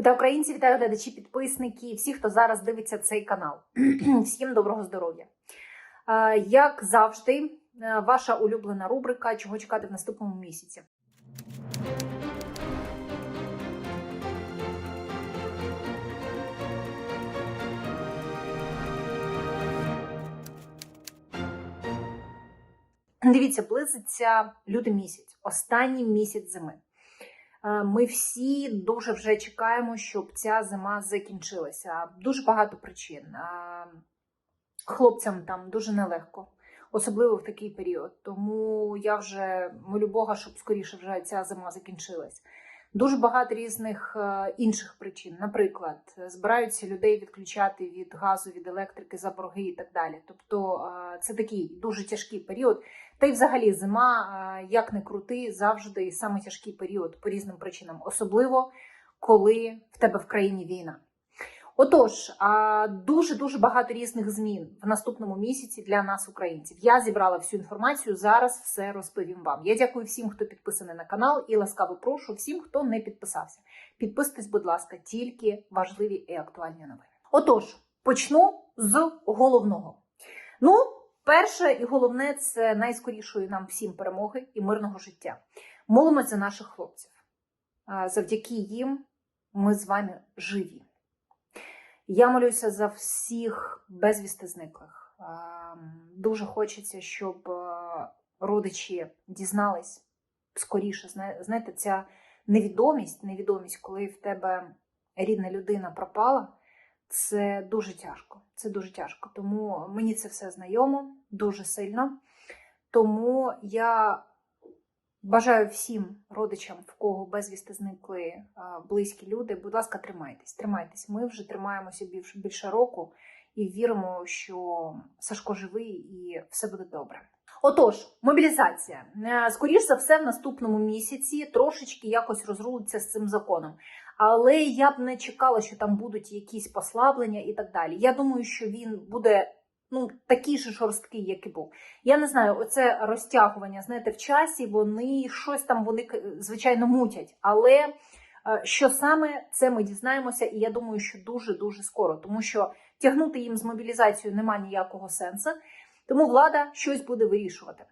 Вітаю українці, вітаю глядачі, підписники, всі, хто зараз дивиться цей канал. Всім доброго здоров'я. Як завжди, е, ваша улюблена рубрика Чого чекати в наступному місяці. Дивіться, близиться лютий місяць, останній місяць зими. Е, Ми всі дуже вже чекаємо, щоб ця зима закінчилася. Дуже багато причин. Е, Хлопцям там дуже нелегко, особливо в такий період. Тому я вже молю Бога, щоб скоріше вже ця зима закінчилась. Дуже багато різних е, інших причин. Наприклад, збираються людей відключати від газу, від електрики за борги і так далі. Тобто це такий дуже тяжкий період. Та й взагалі зима, як не крути, завжди саме тяжкий період по різним причинам, особливо коли в тебе в країні війна. Отож, дуже дуже багато різних змін в наступному місяці для нас, українців. Я зібрала всю інформацію. Зараз все розповім вам. Я дякую всім, хто підписаний на канал, і ласкаво прошу всім, хто не підписався. Підписуйтесь, будь ласка, тільки важливі і актуальні новини. Отож, почну з головного. Ну, перше і головне це найскорішої нам всім перемоги і мирного життя. Молимося за наших хлопців. Завдяки їм ми з вами живі. Я молюся за всіх безвісти зниклих. Дуже хочеться, щоб родичі дізнались скоріше. Зна- Знаєте, ця невідомість, невідомість, коли в тебе рідна людина пропала, це дуже тяжко. Це дуже тяжко. Тому мені це все знайомо дуже сильно. Тому я Бажаю всім родичам, в кого безвісти зникли близькі люди. Будь ласка, тримайтесь, тримайтесь. Ми вже тримаємося більше, року і віримо, що Сашко живий і все буде добре. Отож, мобілізація. Е, Скоріш за все, в наступному місяці трошечки якось розрулиться з цим законом. Але я б не чекала, що там будуть якісь послаблення і так далі. Я думаю, що він буде ну такий же жорсткий, як і був. Я не знаю, оце розтягування, знаєте, в часі вони щось там вони звичайно мутять. Але е, що саме це ми дізнаємося, і я думаю, що дуже дуже скоро, тому що тягнути їм з мобілізацією немає ніякого сенсу. Тому влада щось буде вирішувати.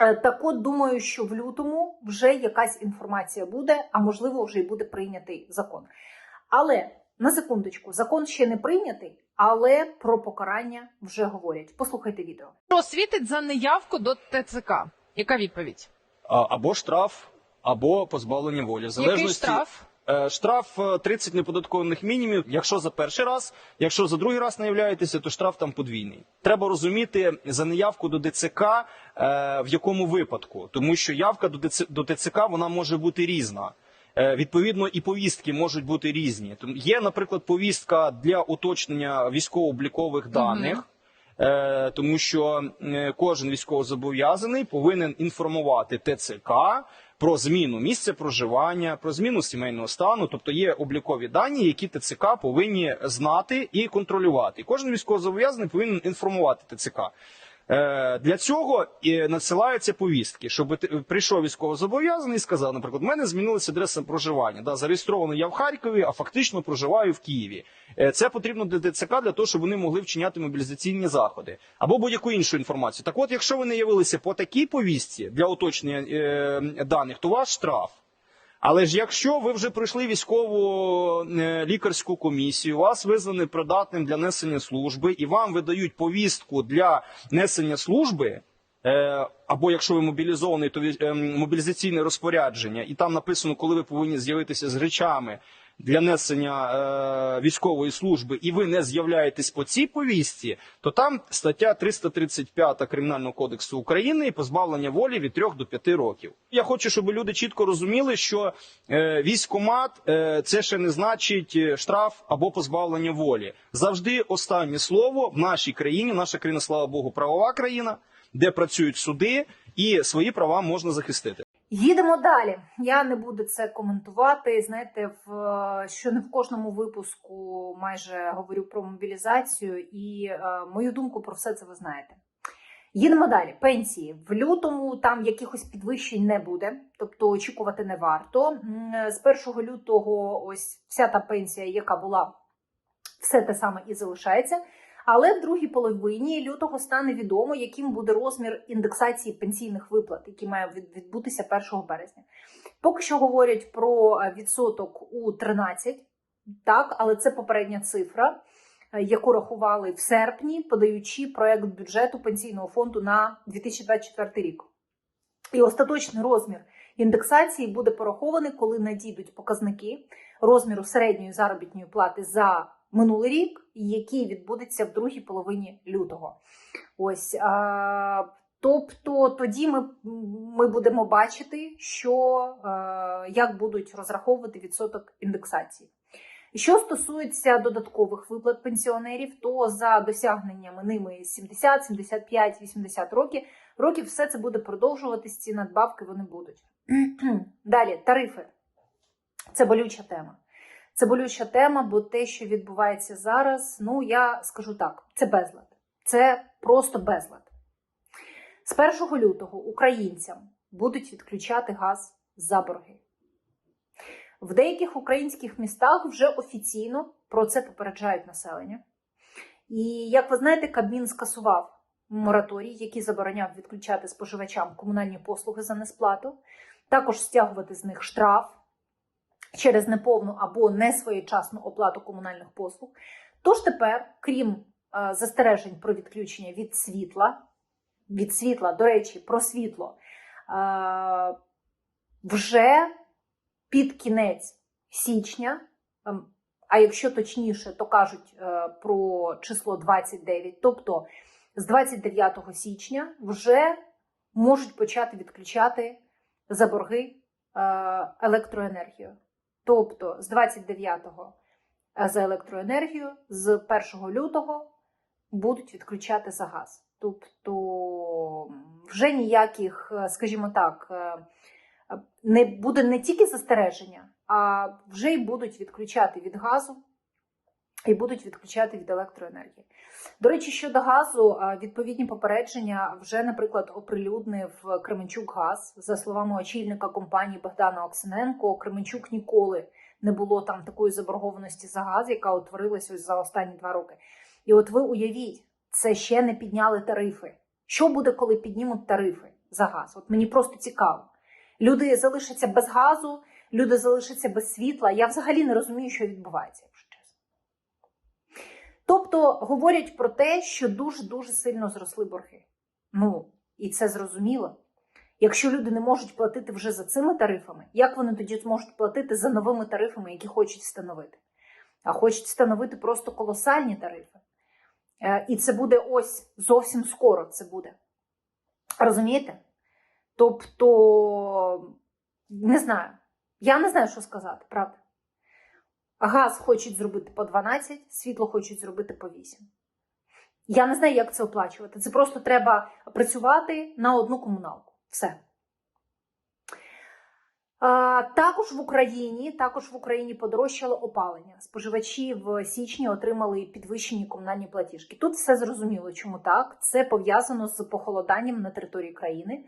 Е, Так от думаю, що в лютому вже якась інформація буде, а можливо, вже й буде прийнятий закон. Але на секундочку, закон ще не прийнятий, але про покарання вже говорять. Послухайте відео. Що світить за неявку до ТЦК? Яка відповідь? А, або штраф, або позбавлення волі. В Який залежності штраф? Е, штраф е, 30 неподаткованих мінімумів. Якщо за перший раз, якщо за другий раз не являєтеся, то штраф там подвійний. Треба розуміти за неявку до ДЦК е, в якому випадку, тому що явка до ДЦ, до ТЦК вона може бути різна. Е, Відповідно, і повістки можуть бути різні. Є, наприклад, повістка для уточнення військово-облікових даних. Е, тому що е, кожен військовозобов'язаний повинен інформувати ТЦК про зміну місця проживання, про зміну сімейного стану. Тобто є облікові дані, які ТЦК повинні знати і контролювати. І кожен військовозобов'язаний повинен інформувати ТЦК. Е, Для цього надсилаються повістки, щоб прийшов військовозобов'язаний і сказав, наприклад, в мене змінилася адреса проживання. Да, зареєстровано я в Харкові, а фактично проживаю в Києві. Е, Це потрібно для ТЦК для того, щоб вони могли вчиняти мобілізаційні заходи або будь-яку іншу інформацію. Так, от, якщо ви не явилися по такій повістці для уточнення е, даних, то ваш штраф. Але ж якщо ви вже пройшли військову е, лікарську комісію, вас визнані придатним для несення служби, і вам видають повістку для несення служби. е, Або якщо ви мобілізований, то ем, мобілізаційне розпорядження, і там написано, коли ви повинні з'явитися з речами для несення е, військової служби, і ви не з'являєтесь по цій повістці, то там стаття 335 Кримінального кодексу України і позбавлення волі від 3 до 5 років. Я хочу, щоб люди чітко розуміли, що е, військомат е, це ще не значить е, штраф або позбавлення волі. Завжди останнє слово в нашій країні. Наша країна, слава Богу, правова країна, де працюють суди, і свої права можна захистити. Їдемо далі. Я не буду це коментувати. Знаєте, в що не в кожному випуску майже говорю про мобілізацію, і е, мою думку про все це ви знаєте. Їдемо далі. Пенсії в лютому там якихось підвищень не буде, тобто очікувати не варто. З 1 лютого ось вся та пенсія, яка була, все те саме і залишається. Але в другій половині лютого стане відомо, яким буде розмір індексації пенсійних виплат, який має відбутися 1 березня. Поки що говорять про е, відсоток у 13, так, але це попередня цифра, е, яку рахували в серпні, подаючи проект бюджету пенсійного фонду на 2024 рік. І остаточний розмір індексації буде порахований, коли надійдуть показники розміру середньої заробітної плати за минулий рік, який відбудеться в другій половині лютого. Ось. А, тобто тоді ми, ми будемо бачити, що е, як будуть розраховувати відсоток індексації. Що стосується додаткових виплат пенсіонерів, то за досягненнями ними 70, 75, 80 років, років все це буде продовжуватись, ці надбавки вони будуть. Далі, тарифи. Це болюча тема. Це болюча тема, бо те, що відбувається зараз, ну я скажу так: це безлад. Це просто безлад. З 1 лютого українцям будуть відключати газ за борги. В деяких українських містах вже офіційно про це попереджають населення. І як ви знаєте, Кабмін скасував мораторій, який забороняв відключати споживачам комунальні послуги за несплату, також стягувати з них штраф через неповну або несвоєчасну оплату комунальних послуг. Тож тепер, крім е, застережень про відключення від світла, від світла, до речі, про світло, е, вже під кінець січня, ем, а якщо точніше, то кажуть е, про число 29, тобто з 29 січня вже можуть почати відключати за борги електроенергію. Тобто з 29-го за електроенергію, з 1 лютого будуть відключати за газ. Тобто вже ніяких, е, скажімо так, е, не буде не тільки застереження, а вже й будуть відключати від газу і будуть відключати від електроенергії. До речі, щодо газу, відповідні попередження вже, наприклад, оприлюднив Кременчук Газ. За словами очільника компанії Богдана Оксененко, Кременчук ніколи не було там такої заборгованості за газ, яка утворилася ось за останні два роки. І от ви уявіть, це ще не підняли тарифи. Що буде, коли піднімуть тарифи за газ? От мені просто цікаво. Люди залишаться без газу, люди залишаться без світла. Я взагалі не розумію, що відбувається. Тобто говорять про те, що дуже-дуже сильно зросли борги. Ну, і це зрозуміло. Якщо люди не можуть платити вже за цими тарифами, як вони тоді зможуть платити за новими тарифами, які хочуть встановити? А хочуть встановити просто колосальні тарифи. Е, І це буде ось зовсім скоро це буде. Розумієте? Тобто, не знаю. Я не знаю, що сказати, правда. Газ хочуть зробити по 12, світло хочуть зробити по 8. Я не знаю, як це оплачувати. Це просто треба працювати на одну комуналку. Все. А, також в Україні також в Україні подорожчало опалення. Споживачі в січні отримали підвищені комунальні платіжки. Тут все зрозуміло, чому так. Це пов'язано з похолоданням на території країни.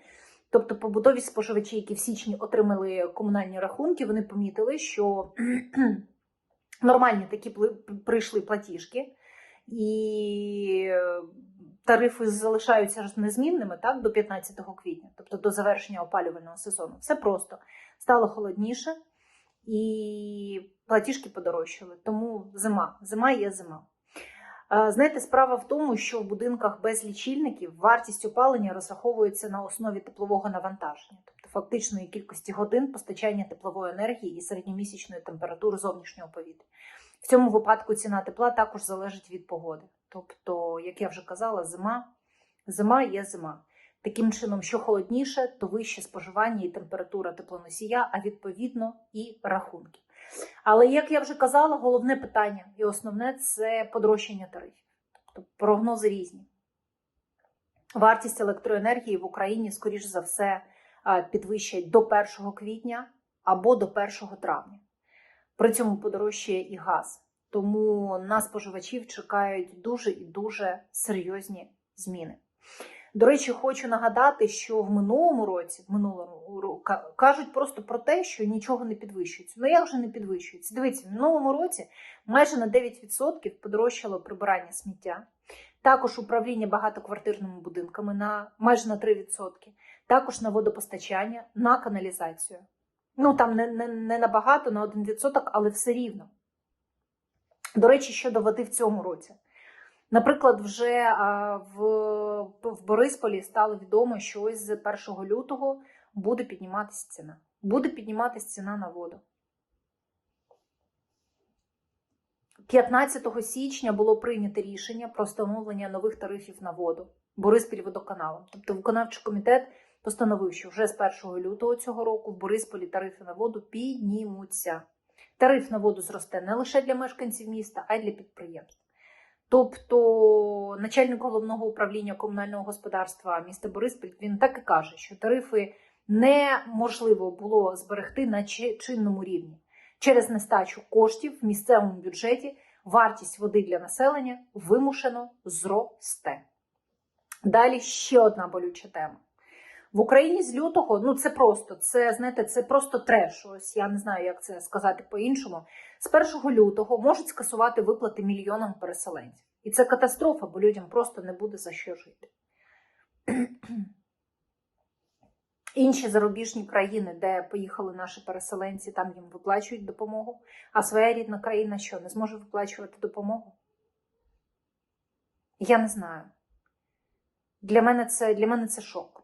Тобто, побутові споживачі, які в січні отримали комунальні рахунки, вони помітили, що нормальні такі прийшли платіжки, і е, тарифи залишаються незмінними так, до 15 квітня, тобто до завершення опалювального сезону. Все просто стало холодніше і платіжки подорожчали. Тому зима, зима є зима. Знаєте, справа в тому, що в будинках без лічильників вартість опалення розраховується на основі теплового навантаження, тобто фактичної кількості годин постачання теплової енергії і середньомісячної температури зовнішнього повітря. В цьому випадку ціна тепла також залежить від погоди. Тобто, як я вже казала, зима, зима є зима. Таким чином, що холодніше, то вище споживання і температура теплоносія, а відповідно і рахунки. Але як я вже казала, головне питання і основне це подорожчання тарифів. Тобто прогнози різні. Вартість електроенергії в Україні, скоріш за все, підвищать до 1 квітня або до 1 травня. При цьому подорожчає і газ. Тому на споживачів чекають дуже і дуже серйозні зміни. До речі, хочу нагадати, що в минулому році, в минулому ро- ка- кажуть просто про те, що нічого не підвищується. Ну як же не підвищується? Дивіться, в минулому році майже на 9% подорожчало прибирання сміття. Також управління багатоквартирними будинками на майже на 3%, також на водопостачання, на каналізацію. Ну там не, не, не набагато, на 1%, але все рівно. До речі, щодо води в цьому році. Наприклад, вже в, в Борисполі стало відомо, що ось з 1 лютого буде підніматися ціна. Буде підніматися ціна на воду. 15 січня було прийнято рішення про встановлення нових тарифів на воду Бориспіль водоканалом. Тобто виконавчий комітет постановив, що вже з 1 лютого цього року в Борисполі тарифи на воду піднімуться. Тариф на воду зросте не лише для мешканців міста, а й для підприємств. Тобто начальник головного управління комунального господарства міста Бориспіль він так і каже, що тарифи неможливо було зберегти на чинному рівні. Через нестачу коштів в місцевому бюджеті вартість води для населення вимушено зросте. Далі ще одна болюча тема. В Україні з лютого, ну це просто, це знаєте, це просто треш. Ось я не знаю, як це сказати по-іншому. З 1 лютого можуть скасувати виплати мільйонам переселенців. І це катастрофа, бо людям просто не буде за що жити. Інші зарубіжні країни, де поїхали наші переселенці, там їм виплачують допомогу. А своя рідна країна що, не зможе виплачувати допомогу? Я не знаю. Для мене це, для мене це шок.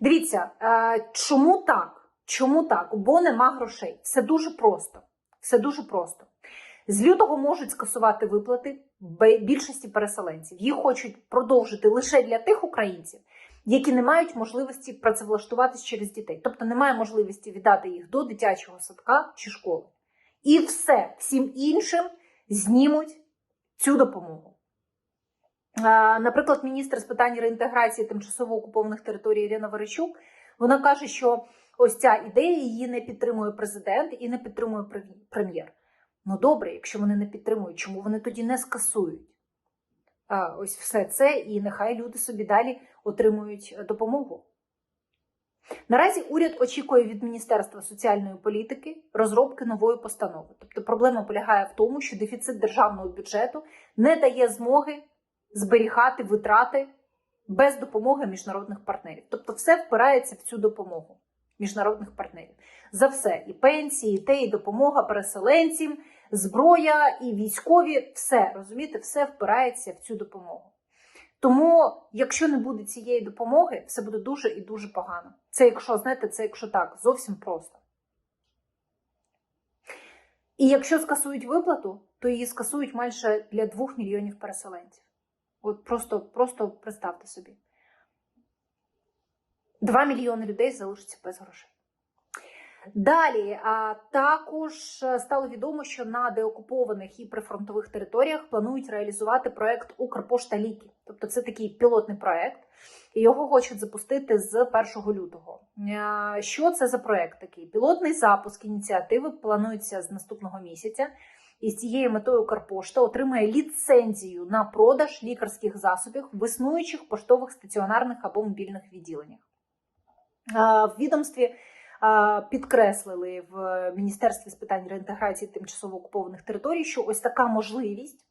Дивіться, е, чому так? Чому так? Бо нема грошей. Все дуже просто. Все дуже просто. З лютого можуть скасувати виплати більшості переселенців. Їх хочуть продовжити лише для тих українців, які не мають можливості працевлаштуватись через дітей. Тобто немає можливості віддати їх до дитячого садка чи школи. І все, всім іншим знімуть цю допомогу. Наприклад, міністр з питань реінтеграції тимчасово окупованих територій Ірина Верещук, вона каже, що ось ця ідея її не підтримує президент і не підтримує прем- прем'єр. Ну добре, якщо вони не підтримують, чому вони тоді не скасують? Ось все це, і нехай люди собі далі отримують е, допомогу. Наразі уряд очікує від Міністерства соціальної політики розробки нової постанови. Тобто проблема полягає в тому, що дефіцит державного бюджету не дає змоги зберігати витрати без допомоги міжнародних партнерів. Тобто, все впирається в цю допомогу міжнародних партнерів. За все, і пенсії, і те, і допомога переселенцям, зброя, і військові, все розумієте, все впирається в цю допомогу. Тому, якщо не буде цієї допомоги, все буде дуже і дуже погано. Це якщо, знаєте, це якщо так, зовсім просто. І якщо скасують виплату, то її скасують майже для 2 мільйонів переселенців. От просто, просто представте собі. 2 мільйони людей залишаться без грошей. Далі а, також е, стало відомо, що на деокупованих і прифронтових територіях планують реалізувати проект Укрпошта Ліки. Тобто це такий пілотний проект, і його хочуть запустити з 1 лютого. Е, Що це за проект такий? Пілотний запуск ініціативи планується з наступного місяця. І з цією метою Укрпошта отримає ліцензію на продаж лікарських засобів в існуючих поштових стаціонарних або мобільних відділеннях. В відомстві підкреслили в Міністерстві з питань реінтеграції тимчасово окупованих територій, що ось така можливість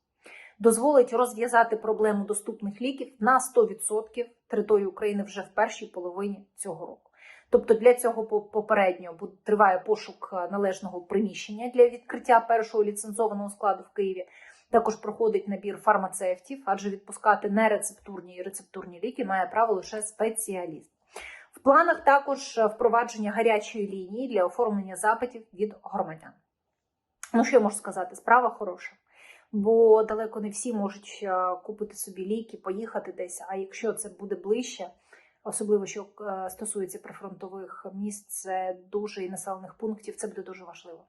дозволить розв'язати проблему доступних ліків на 100% території України вже в першій половині цього року. Тобто для цього по- попередньо триває пошук е, належного приміщення для відкриття першого ліцензованого складу в Києві. Також проходить набір фармацевтів, адже відпускати нерецептурні і рецептурні ліки має право лише спеціаліст. В планах також е, впровадження гарячої лінії для оформлення запитів від громадян. Ну, що я можу сказати? Справа хороша. Бо далеко не всі можуть е, купити собі ліки, поїхати десь. А якщо це буде ближче, особливо що е, стосується прифронтових міст, це дуже і населених пунктів, це буде дуже важливо.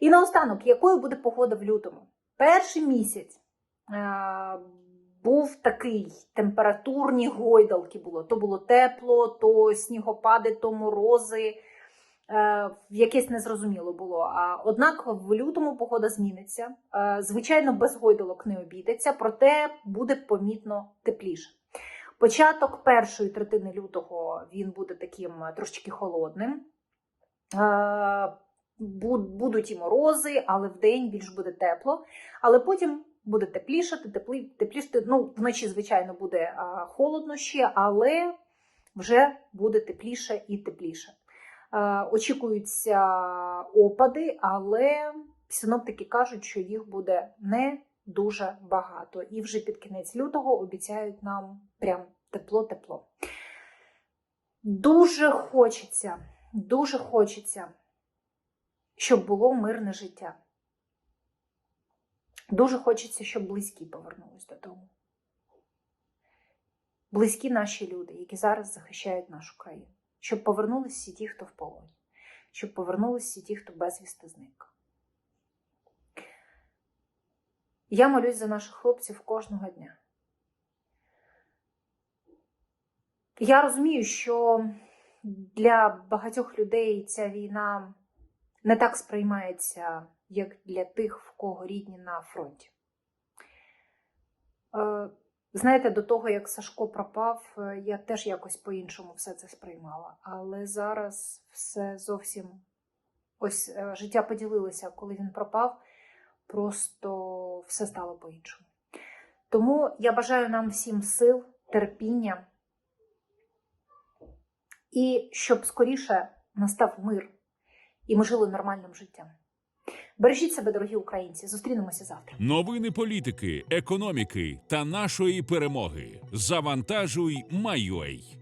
І наостанок, якою буде погода в лютому? Перший місяць е, був такий температурні гойдалки було. То було тепло, то снігопади, то морози. Е, якесь незрозуміло було. А однак в лютому погода зміниться. Звичайно, без гойдалок не обійдеться, проте буде помітно тепліше. Початок першої третини лютого він буде таким е, трошечки холодним. Е, Будуть і морози, але вдень більш буде тепло. Але потім буде теплішати, теплі, теплішати. Ну, вночі, звичайно, буде е, холодно ще, але вже буде тепліше і тепліше. Очікуються опади, але синоптики кажуть, що їх буде не дуже багато. І вже під кінець лютого обіцяють нам прям тепло-тепло. Дуже хочеться, дуже хочеться, щоб було мирне життя. Дуже хочеться, щоб близькі повернулись додому. Близькі наші люди, які зараз захищають нашу країну. Щоб повернулись всі ті, хто в полоні, щоб повернулись всі ті, хто безвісти зник. Я молюсь за наших хлопців кожного дня. Я розумію, що для багатьох людей ця війна не так сприймається, як для тих, в кого рідні на фронті. Е, Знаєте, до того, як Сашко пропав, е, я теж якось по-іншому все це сприймала. Але зараз все зовсім ось е, життя поділилося, коли він пропав, просто все стало по-іншому. Тому я бажаю нам всім сил, терпіння і щоб скоріше настав мир, і ми жили нормальним життям. Бережіть себе, дорогі українці. Зустрінемося завтра. Новини політики, економіки та нашої перемоги. Завантажуй, майой.